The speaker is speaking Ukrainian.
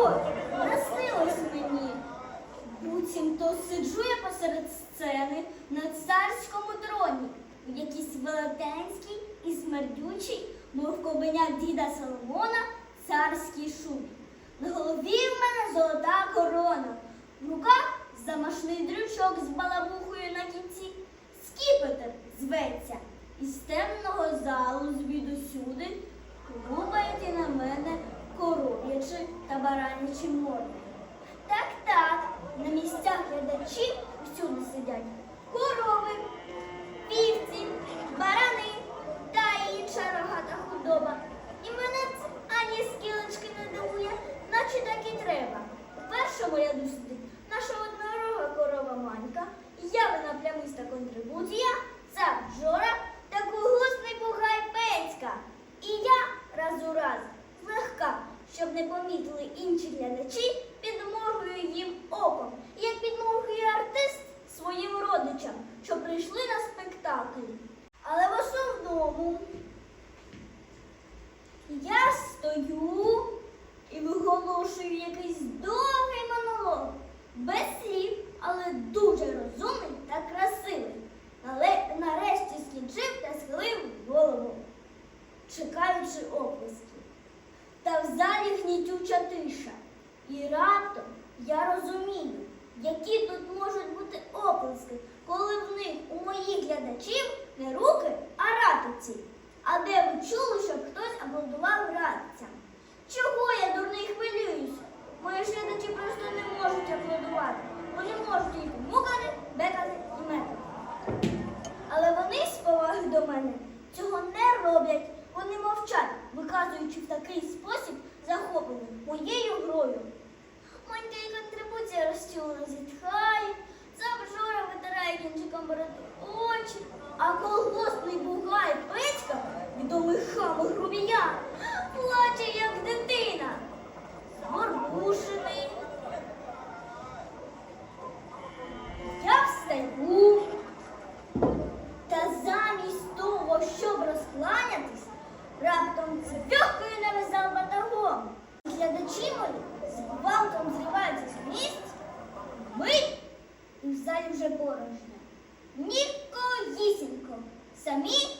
Ой, наснилось мені. Буцімто сиджу я посеред сцени на царському троні, у якійсь велетенській і смердючій, мов кобеняк діда Соломона, царській шубі. На голові в мене золота корона, в руках замашний дрючок з балабухою на кінці, скіпетр зветься, баранячі морди. Так, так, на місцях глядачів всюди сидять корови, вівці, барани та інша рогата худоба. І мене це ані скілечки не дивує, наче так і треба. У першому ряду сидить наша однорога корова Манька, явна плямиста контрибуція, цар Жора та кугусний бугай Пецька. І я раз у раз злегка, щоб не помітили інші глядачі, підморгую їм оком, як підморгує артист своїм родичам, що прийшли на спектакль. Але в основному я стою і виголошую якийсь довгий монолог, без слів, але дуже розумний та красивий. Але нарешті скінчив та схилив голову, чекаючи оплесків. Та в залі гнітюча тиша. І раптом я розумію, які тут можуть бути оплески, коли в них у моїх глядачів не руки, а ратиці. А де ви чули, щоб хтось аплодував ратицям? Чого я дурний хвилююся? Мої глядачі просто не можуть аплодувати. Вони можуть тільки мукати, бекати і мекати. Але вони з поваги до мене цього не роблять. Вони мовчать, виказуючи в такий спосіб захоплення моєю грою. Манька раптом завьохкою навязав батагом. Глядачі мої з гвалтом зриваються з місць, ми і в залі вже порожньо. Нікоїсінько. Самі.